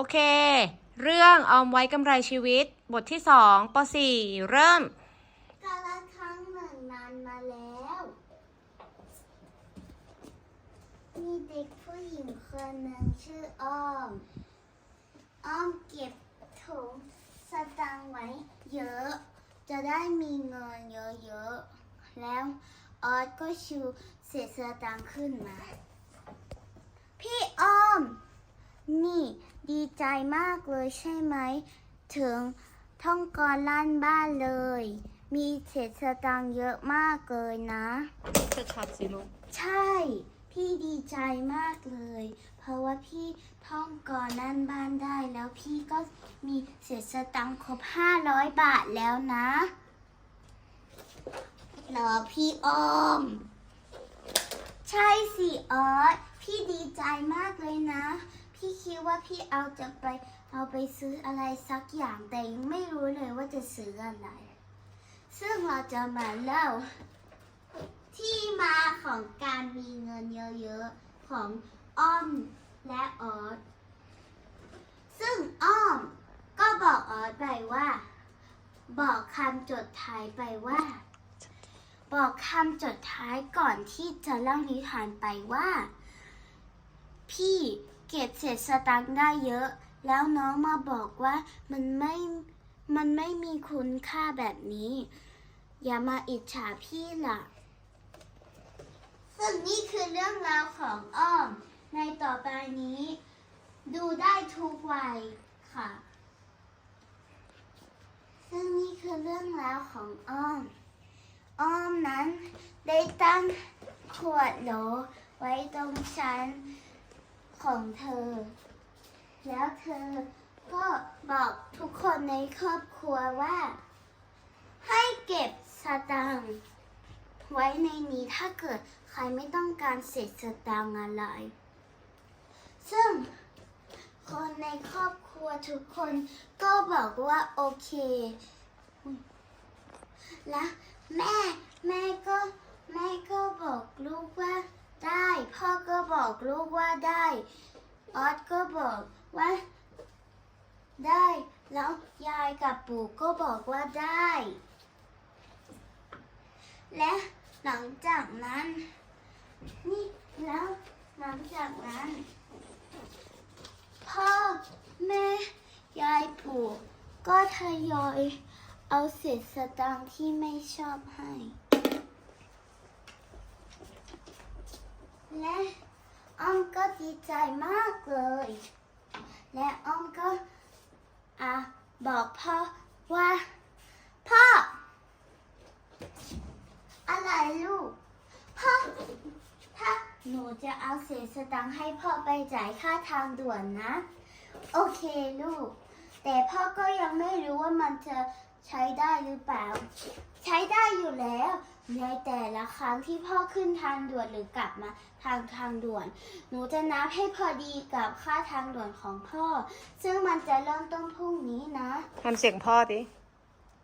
โอเค เรื่องออมไว้กำไรชีวิต บทที่สองป .4 เริ่ม กาลครั้งหนึ่งนานมาแล้ว มีเด็กผู้หญิงคนหนึ่งชื่ออ้อม อ้อมเก็บถุงสตางค์ไว้เยอะ จะได้มีเงินเยอะๆ แล้วออสก็ชูเศษสตางค์ขึ้นมา พี่อ้อม นี่ ดีใจมากเลยใช่ไหม ถึงท่องกรลั่นบ้านเลย มีเศษสตางค์เยอะมากเลยนะชัดๆสิลูก ใช่ พี่ดีใจมากเลย เพราะว่าพี่ท่องกรนั่นบ้านได้แล้วพี่ก็มีเศษสตังค์ครบห้าร้อยบาทแล้วนะเหรอพี่ออม ใช่สิออสพี่ดีใจมากเลยนะ พี่คิดว่าพี่เอาจะไปเอาไปซื้ออะไรสักอย่างแต่ยังไม่รู้เลยว่าจะซื้ออะไร ซึ่งเราจะมาเล่า ที่มาของการมีเงินเยอะๆ ของอ้อมและออสซึ่งอ้อมก็บอกออสไปว่า บอกคำจดท้ายไปว่า บอกคำจดท้ายก่อนที่จะเล่านิทานไปว่า พี่ เก็บเศษสตังค์ได้เยอะ แล้วน้องมาบอกว่ามันไม่ มันไม่มีคุณค่าแบบนี้ อย่ามาอิจฉาพี่ล่ะ ซึ่งนี่คือเรื่องราวของอ้อม ในต่อไปนี้ ดูได้ทุกวัยค่ะ ซึ่งนี่คือเรื่องราวของอ้อม อ้อมนั้นได้ตั้งขวดโหลไว้ตรงชั้น ของเธอ แล้วเธอก็บอกทุกคนในครอบครัวว่า ให้เก็บสตางค์ไว้ในนี้ถ้าเกิดใครไม่ต้องการเศษสตางค์อะไร ซึ่งคนในครอบครัวทุกคนก็บอกว่าโอเค และแม่แม่ก็แม่ก็บอกลูกว่าได้ พ่อก็บอกลูกว่าได้ ออสก็บอกว่าได้ แล้วยายกับปู่ก็บอกว่าได้ และหลังจากนั้น นี่แล้วหลังจากนั้น พ่อแม่ยายปู่ก็ทยอยเอาเศษสตางค์ที่ไม่ชอบให้ และ อ้อมก็ดีใจมากเลย และอ้อมก็อะบอกพ่อว่า พ่อ อะไรลูก พ่อ ถ้าหนูจะเอาเศษสตังค์ให้พ่อไปจ่ายค่าทางด่วนนะ โอเคลูก แต่พ่อก็ยังไม่รู้ว่ามันจะใช้ได้หรือเปล่า ใช้ได้อยู่แล้ว ในแต่ละครั้งที่พ่อขึ้นทางด่วนหรือกลับมาทางทางด่วน หนูจะนับให้พอดีกับค่าทางด่วนของพ่อ ซึ่งมันจะเริ่มต้นพรุ่งนี้นะทำเสียงพ่อดิ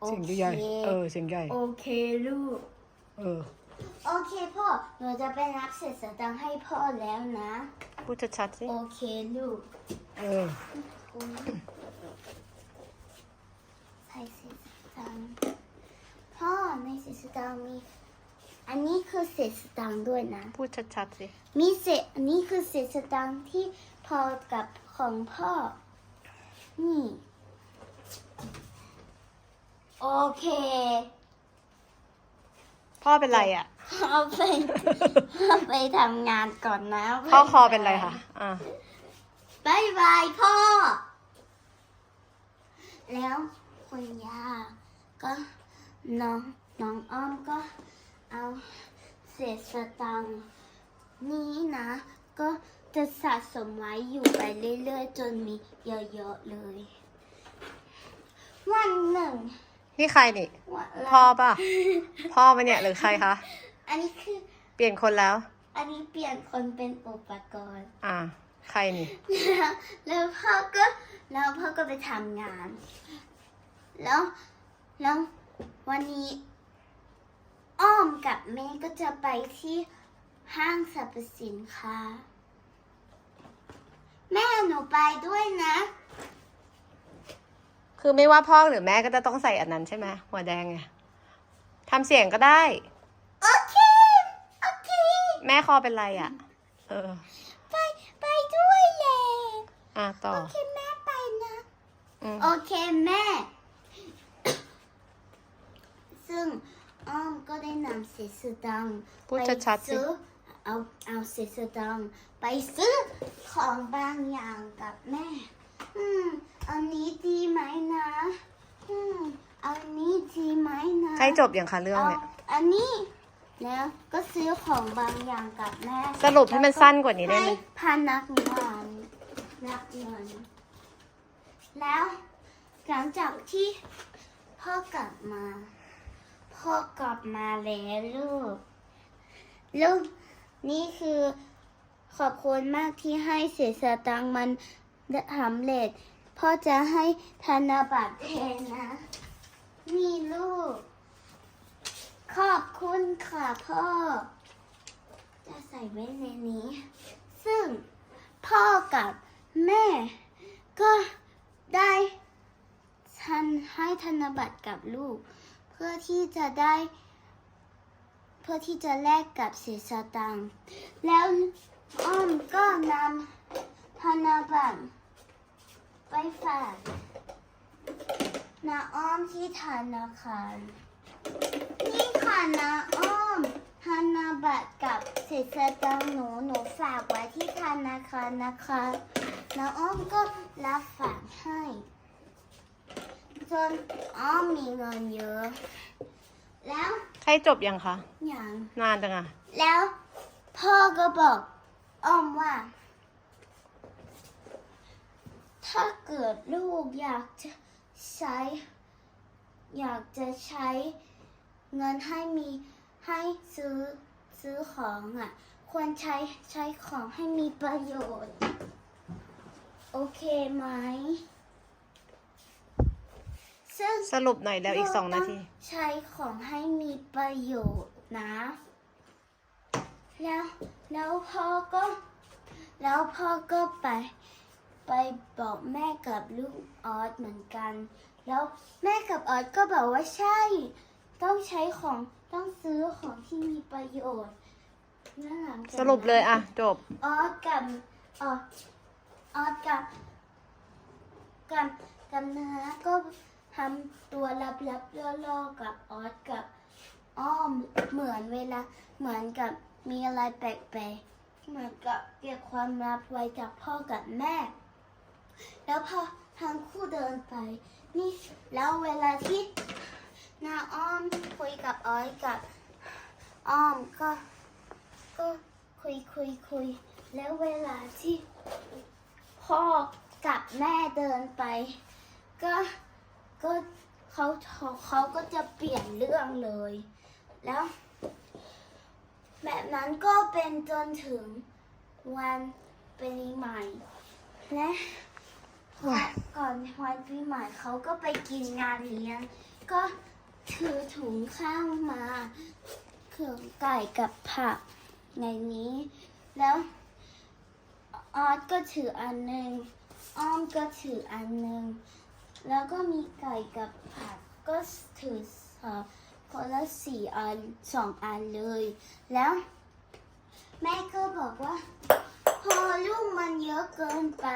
โอเสียงเคใหญ่ๆเออเสียงใหญ่โอเคลูก เออ โอเคพ่อ หนูจะไปนับเศษสตังค์ให้พ่อแล้วนะ พูดชัดๆสิ โอเคลูก เออใส่เศษสตังค์ พ่อในเศษสตังค์มี อันนี้คือเศษสตังค์ด้วยนะ พูดชัดๆสิ มีเศษอันนี้คือเศษสตังค์ที่พอกับของพ่อ นี่ โอเคพ่อเป็นไรอะ เอาไปเอาไปทำงานก่อนนะพ่อคอเป็นไรคะอ่าบายบายพ่อ แล้วคุณย่าก็น้อง น้องอ้อมก็เอาเศษสตังค์นี้นะ ก็จะสะสมไว้อยู่ไปเรื่อยๆ จนมีเยอะๆเลย วันหนึ่งนี่ใครนี่ วันพ่อป่ะ พ่อมันเนี่ยหรือใครคะ อันนี้คือ เปลี่ยนคนแล้ว อันนี้เปลี่ยนคนเป็นอุปกรณ์ อ่า ใครนี่ แล้วแล้วพ่อก็แล้วพ่อก็ไปทำงาน แล้วแล้ววันนี้ อ้อมกับแม่ก็จะไปที่ห้างสรรพสินค้า แม่หนูไปด้วยนะอคือไม่ว่าพ่อหรือแม่ก็จะต้องใส่อันนั้นใช่ไหมหัวแดงไงทำเสียงก็ได้ โอเค โอเค แม่คอเป็นไรอะ่ะ เออ ไปไปด้วยเลยอะต่อ โอเคแม่ไปนะ อืม โอเคแม่ ซึ่ง อ้อมก็ได้นำเศษสตังค์พูดชัดๆสิไปซื้อเอาเอาเศษสตังค์ไปซื้อของบางอย่างกับแม่ อืมอันนี้ดีไหมนะ อืมอันนี้ดีไหมนะ ใกล้จบอย่างคะเรื่องเอาเนี่ยอันนี้แล้วก็ซื้อของบางอย่างกับแม่สรุปให้มันสั้นกว่านี้ได้ไหม ให้พนักงานนักเงินแล้วหลังจากที่พ่อกลับมา พ่อกลับมาแล้วลูก ลูก นี่คือขอบคุณมากที่ให้เสียสตังค์มันสำเร็จ พ่อจะให้ธนบัตรแทนนะ นี่ลูก ขอบคุณค่ะพ่อ จะใส่ไว้ในนี้ ซึ่งพ่อกับแม่ ก็ได้ทันให้ธนบัตรกับลูก เพื่อที่จะได้ เพื่อที่จะแลกกับเศษสตังค์แล้วอ้อมก็นำธนบัตรไปฝากนาอ้อมที่ธนาคารนี่ค่ะนาอ้อมธนาบัตรกับเศษสตังค์หนูหนูฝากไว้ที่ธนาคารนะคะนาอ้อมก็รับฝากให้ จนอ้อมมีเงินเยอะ แล้วใกล้จบยังคะอย่างนานจังอะแล้วพ่อก็บอกอ้อมว่า ถ้าเกิดลูกอยากจะใช้ อยากจะใช้เงินให้มีให้ซื้อซื้อของอะ ควรใช้ใช้ของให้มีประโยชน์ โอเคไหม ซึ่งสรุปหน่อยแล้วอีกสองนาที ใช้ของให้มีประโยชน์นะ แล้วแล้วพ่อก็ แล้วพ่อก็ไป ไปบอกแม่กับลูกออสเหมือนกัน แล้วแม่กับออสก็บอกว่าใช่ ต้องใช้ของต้องซื้อของที่มีประโยชน์แล้วหลังจากสรุปเลยอะจบ ออสกับออสออสกับกับกับนาก็ ทำตัวลับๆล่อๆกับออสกับอ้อมเหมือนเวลาเหมือนกับมีอะไรแปลกๆเหมือนกับเก็บความลับไว้จากพ่อกับแม่ แล้วพอทั้งคู่เดินไปนี่แล้วเวลาที่นาอ้อมคุยกับออสกับอ้อมก็ก็คุยคุยคุยแล้วเวลาที่พ่อกับแม่เดินไป ก็ ก็เขาเขาก็จะเปลี่ยนเรื่องเลย แล้ว แบบนั้นก็เป็นจนถึงวันปีใหม่ และก่อนวันปีใหม่เขาก็ไปกินงานเลี้ยง ก็ถือถุงข้าวมาเครื่องไก่กับผักในนี้ แล้วออสก็ถืออันหนึ่งอ้อมก็ถืออันหนึ่ง แล้วก็มีไก่กับผักก็ถือสองคนละสี่อันสองอันเลย แล้ว แม่ก็บอกว่า พอลูกมันเยอะเกินไป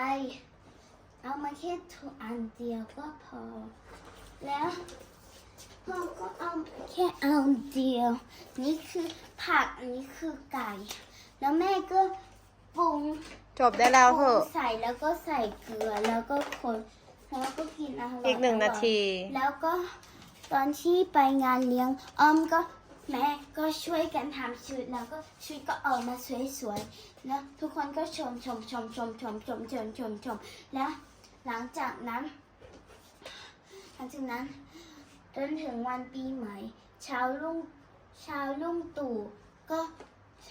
เอามาแค่ถุงอันเดียวก็พอ แล้วพ่อก็เอาแค่อันเดียว นี่คือผักอันนี้คือไก่ แล้วแม่ก็ปรุงจบได้แล้วปเถรุงอะ ใส่แล้วก็ใส่เกลือแล้วก็คน แล้วก็กินอาหารอีกหนึ่งนาที แล้วก็ตอนที่ไปงานเลี้ยงอ้อมก็แม่ก็ช่วยกันทำชุดแล้วก็ชุดก็ออกมาสวยๆแล้วทุกคนก็ชมชมชมชมชมชมชมชมชมแล้วหลังจากนั้น หลังจากนั้นจนถึงวันปีใหม่เช้ารุ่งเช้ารุ่งตู่ก็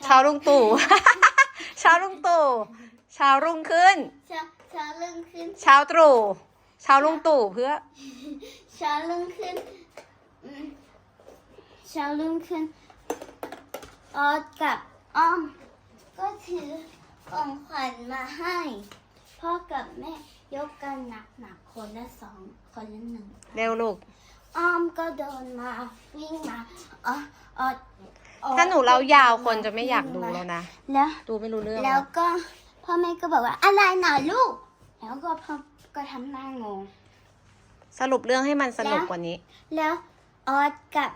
เช้ารุ่งตู่เช้ารุ่งตู่เช้ารุ่งขึ้นเช้าเช้ารุ่งขึ้นเช้าตรู่ เช้ารุ่งตู่เพื่อ เช้ารุ่งขึ้นอืมเช้ารุ่งขึ้นออสกับอ้อม ก็ถือของขวัญมาให้ พ่อกับแม่ยกกันหนักหนักๆคนละสองคนละหนึ่ง เร็วลูก อ้อมก็เดินมาวิ่งมาเออเออเออถ้าหนูเล่ายาวคนจะไม่อยากดูแล้วนะ แล้ว ดูไม่รู้เรื่อง แล้วก็พ่อแม่ก็บอกว่าอะไรหน่ะลูก แล้วก็พ่อ ก็ทำหน้างง สรุปเรื่องให้มันสนุกแล้วกว่านี้ แล้วออดกับ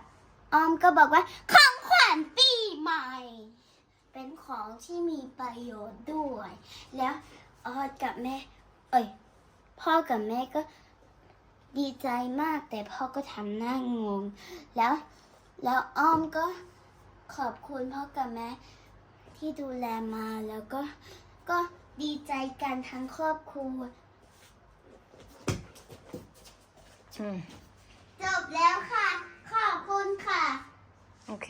ออมก็บอกว่าของขวัญปีใหม่ เป็นของที่มีประโยชน์ด้วย แล้วออดกับแม่ เอ้ย พ่อกับแม่ก็ดีใจมากแต่พ่อก็ทำหน้างง แล้วแล้วอ้อมก็ขอบคุณพ่อกับแม่ที่ดูแลมาแล้วก็ก็ดีใจกันทั้งครอบครัว อืม จบแล้วค่ะ ขอบคุณค่ะ โอเค